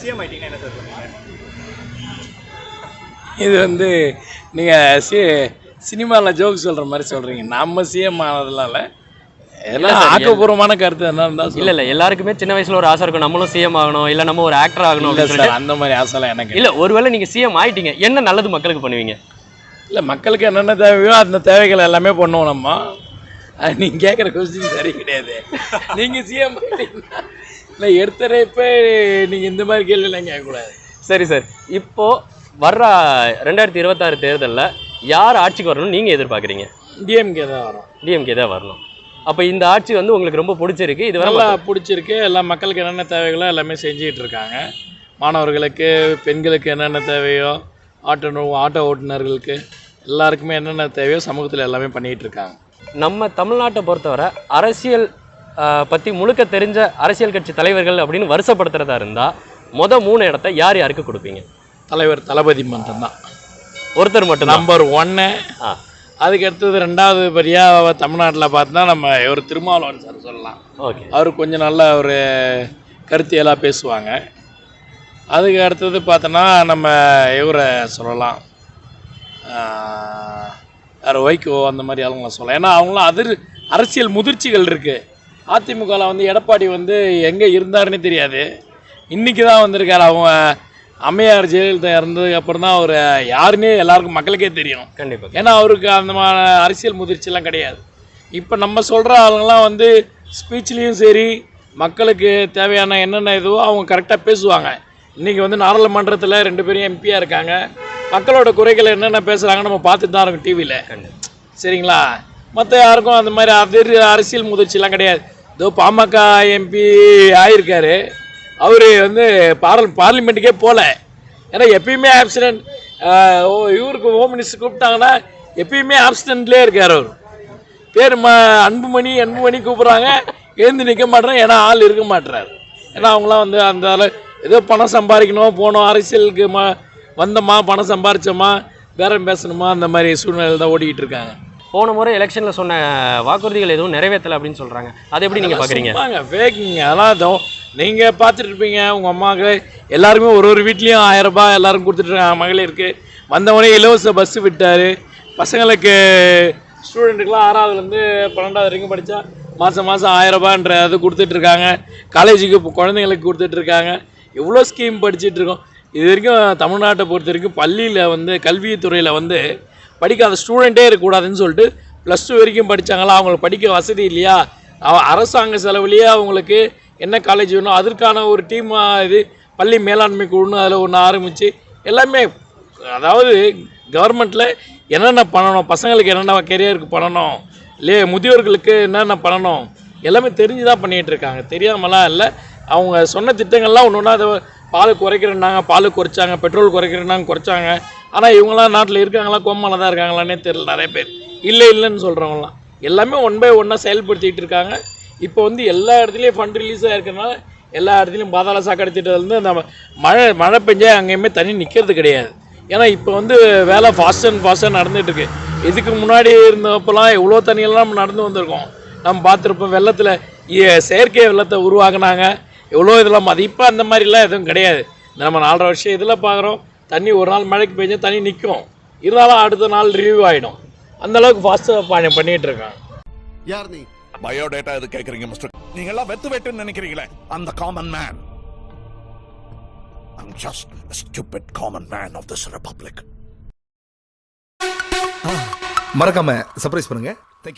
CM ஆயிட்டீங்கன்னா என்ன sir பண்ணுவீங்க இது வந்து நீங்கள் சி சினிமாவில் ஜோக் சொல்கிற மாதிரி சொல்கிறீங்க நம்ம சிஎம் ஆனதுனால. எல்லாம் ஆக்கப்பூர்வமான கருத்து என்ன இருந்தால் இல்ல இல்ல எல்லாருக்குமே சின்ன வயசுல ஒரு ஆசை இருக்கும். நம்மளும் சிஎம் ஆகணும் இல்ல நம்ம ஒரு ஆக்டர் ஆகணும் சொல்லிட்டு. அந்த மாதிரி ஆசைலாம் எனக்கு இல்ல. ஒருவேளை நீங்க சிஎம் ஆயிட்டீங்க என்ன நல்லது மக்களுக்கு பண்ணுவீங்க? இல்லை மக்களுக்கு என்னென்ன தேவையோ அந்த தேவைகள் எல்லாமே பண்ணுவோம் நம்ம. நீங்கள் கேட்குற கொஸ்டின் சரி கிடையாது. நீங்கள் சிஎம் இல்லை எடுத்துறப்ப நீங்கள் இந்த மாதிரி கேள்விலாம் கேட்கக்கூடாது சரி சார். இப்போ வர்ற ரெண்டாயிரத்தி இருபத்தாறு தேர்தல்ல யார் ஆட்சிக்கு வரணும்னு நீங்க எதிர்பார்க்குறீங்க? டிஎம்கே தான் வரும். டிஎம்கே தான் வரணும். அப்ப இந்த ஆட்சி வந்து உங்களுக்கு ரொம்ப பிடிச்சிருக்கு இது நல்லா பிடிச்சிருக்கு. எல்லா மக்களுக்கு என்னென்ன தேவைகளோ எல்லாமே செஞ்சுக்கிட்டு இருக்காங்க. மாணவர்களுக்கு பெண்களுக்கு என்னென்ன தேவையோ ஆட்டோ ஆட்டோ ஓட்டுநர்களுக்கு எல்லாருக்குமே என்னென்ன தேவையோ சமூகத்தில் எல்லாமே பண்ணிகிட்டு இருக்காங்க. நம்ம தமிழ்நாட்டை பொறுத்தவரை அரசியல் பத்தி முழுக்க தெரிஞ்ச அரசியல் கட்சி தலைவர்கள் அப்படின்னு வருஷப்படுத்துறதா இருந்தா மொத மூணு இடத்த யார் யாருக்கு கொடுப்பீங்க? தலைவர் தளபதி மன்றம் தான் ஒருத்தர் மட்டும் நம்பர் ஒன்று அதுக்கு அடுத்தது ரெண்டாவது படியாக தமிழ்நாட்டில் பார்த்தா நம்ம ஒரு திருமாவளவன் சார் சொல்லலாம். ஓகே. அவர் கொஞ்சம் நல்ல ஒரு கருத்தியலாக பேசுவாங்க. அதுக்கு அடுத்தது பார்த்தோன்னா நம்ம இவரை சொல்லலாம். வேறு வைகோ அந்த மாதிரி ஆளுங்களை சொல்லலாம். ஏன்னா அவங்களாம் அதிர் அரசியல் முதிர்ச்சிகள் இருக்குது அதிமுகவில் வந்து எடப்பாடி வந்து எங்கே இருந்தாருன்னே தெரியாது. இன்றைக்கி தான் வந்திருக்காரு. அவங்க அம்மையார் ஜெயலலிதா இறந்ததுக்கு அப்புறம் தான் அவர் யாருன்னே எல்லாருக்கும் மக்களுக்கே தெரியும். கண்டிப்பா ஏன்னா அவருக்கு அந்த மாதிரி அரசியல் முதிர்ச்சிலாம் கிடையாது. இப்போ நம்ம சொல்கிற ஆளுங்கெல்லாம் வந்து ஸ்பீச்லேயும் சரி மக்களுக்கு தேவையான என்னென்ன இதுவோ அவங்க கரெக்டாக பேசுவாங்க. இன்றைக்கி வந்து நாடாளுமன்றத்தில் ரெண்டு பேரும் எம்பியாக இருக்காங்க. மக்களோட குறைகள் என்னென்ன பேசுகிறாங்க நம்ம பார்த்துட்டு தான் இருக்கோம் டிவியில் சரிங்களா? மற்ற யாருக்கும் அந்த மாதிரி அதிர் அரசியல் முதிர்ச்சிலாம் கிடையாது. இதோ பாமக எம்பி ஆயிருக்காரு. அவர் வந்து பார்ல பார்லிமெண்ட்டுக்கே போகல ஏன்னா எப்பயுமே ஆப்சிடென்ட் ஓ இவருக்கு ஹோம் மினிஸ்டர் கூப்பிட்டாங்கன்னா எப்பயுமே ஆப்சிடென்ட்லேயே இருக்கார் அவர். பேர் ம அன்புமணி அன்புமணி கூப்பிட்றாங்க. எழுந்து நிற்க மாட்டேறாங்க ஏன்னா ஆள் இருக்க மாட்டுறாரு. ஏன்னா அவங்களாம் வந்து அந்த அளவு ஏதோ பணம் சம்பாதிக்கணும் போனோம் அரசியலுக்கு மா வந்தோமா பணம் சம்பாரிச்சோமா பேரம் பேசணுமா அந்த மாதிரி சூழ்நிலை தான் ஓடிக்கிட்டு இருக்காங்க. போன முறை எலெக்ஷன்ல சொன்ன வாக்குறுதிகள் எதுவும் நிறைவேற்றல அப்படின்னு சொல்றாங்க. அதை எப்படி நீங்க பாக்குறீங்க? சும்மாங்க ஃபேக்கிங்க இதோ நீங்கள் பார்த்துட்டு இருப்பீங்க. உங்கள் அம்மாவுக்கு எல்லாருமே ஒரு ஒரு வீட்லேயும் ஆயிரம் ரூபாய் எல்லாரும் கொடுத்துட்ருக்காங்க மகளிருக்கு வந்தவொடனே இலவச பஸ் விட்டார். பசங்களுக்கு ஸ்டூடெண்ட்டுக்கெலாம் ஆறாவதுலேருந்து பன்னெண்டாவது வரைக்கும் படித்தா மாதம் மாதம் ஆயிரம் ரூபான்ற அது கொடுத்துட்ருக்காங்க காலேஜுக்கு இப்போ குழந்தைங்களுக்கு கொடுத்துட்ருக்காங்க எவ்வளோ ஸ்கீம் படிச்சிட்டு இருக்கோம். இது வரைக்கும் தமிழ்நாட்டை பொறுத்த வரைக்கும் பள்ளியில் வந்து கல்வித்துறையில் வந்து படிக்காத ஸ்டூடெண்ட்டே இருக்கக்கூடாதுன்னு சொல்லிட்டு ப்ளஸ் டூ வரைக்கும் படித்தாங்களா அவங்களுக்கு படிக்க வசதி இல்லையா? அவ- அரசாங்க செலவுலேயே அவங்களுக்கு என்ன காலேஜ் வேணும் அதற்கான ஒரு டீம் இது பள்ளி மேலாண்மை குழுன்னு அதில் ஒன்று ஆரம்பித்து எல்லாமே அதாவது கவர்மெண்ட்டில் என்னென்ன பண்ணணும்? பசங்களுக்கு என்னென்ன கெரியருக்கு பண்ணணும்? இல்லையே? முதியோர்களுக்கு என்னென்ன பண்ணணும்? எல்லாமே தெரிஞ்சு தான் பண்ணிகிட்டு இருக்காங்க. தெரியாமலாம் இல்லை. அவங்க சொன்ன திட்டங்கள்லாம் ஒன்று ஒன்றா அதை பால் குறைக்கிறேன்னாங்க பால் குறைச்சாங்க பெட்ரோல் குறைக்கிறேன்னாங்க குறைச்சாங்க. ஆனால் இவங்களாம் நாட்டில் இருக்காங்களா கோமால தான் இருக்காங்களான்னே தெரியல நிறைய பேர். இல்லை இல்லைன்னு சொல்கிறவங்களாம் எல்லாமே ஒன் பை ஒன்னாக செயல்படுத்திக்கிட்டு இருக்காங்க. இப்போ வந்து எல்லா இடத்துலையும் ஃபண்ட் ரிலீஸ் இருக்கிறனால எல்லா இடத்துலையும் பாதாள சாக்கடை திட்டத்துலேருந்து அந்த மழை மழை பெஞ்சால் அங்கேயுமே தண்ணி நிற்கிறது கிடையாது. ஏன்னா இப்போ வந்து வேலை ஃபாஸ்ட் அண்ட் ஃபாஸ்ட்டாக நடந்துகிட்ருக்கு இதுக்கு முன்னாடி இருந்தப்பெல்லாம் எவ்வளோ தண்ணியெல்லாம் நம்ம நடந்து வந்திருக்கோம். நம்ம பார்த்துருப்போம் வெள்ளத்தில் செயற்கை வெள்ளத்தை உருவாக்குனாங்க. எவ்வளோ இதெல்லாம் மதிப்பாக இப்போ அந்த மாதிரிலாம் எதுவும் கிடையாது. நம்ம நாலரை வருஷம் இதில் பார்க்குறோம் தண்ணி ஒரு நாள் மழைக்கு பெஞ்சா தண்ணி நிற்கும் இருந்தாலும் அடுத்த நாள் ரிவ்யூ ஆகிடும் அந்த அளவுக்கு ஃபாஸ்ட்டாக பண்ணிகிட்டு இருக்காங்க. யார் நீ? பயோடேட்டா எது கேக்குறீங்க மிஸ்டர் நீங்க எல்லாம் வெத்து வெட்டுன்னு நினைக்கிறீங்களே? அந்த common man I'm just a stupid common man of this republic. மறக்காம சர்ப்ரைஸ் பண்ணுங்க.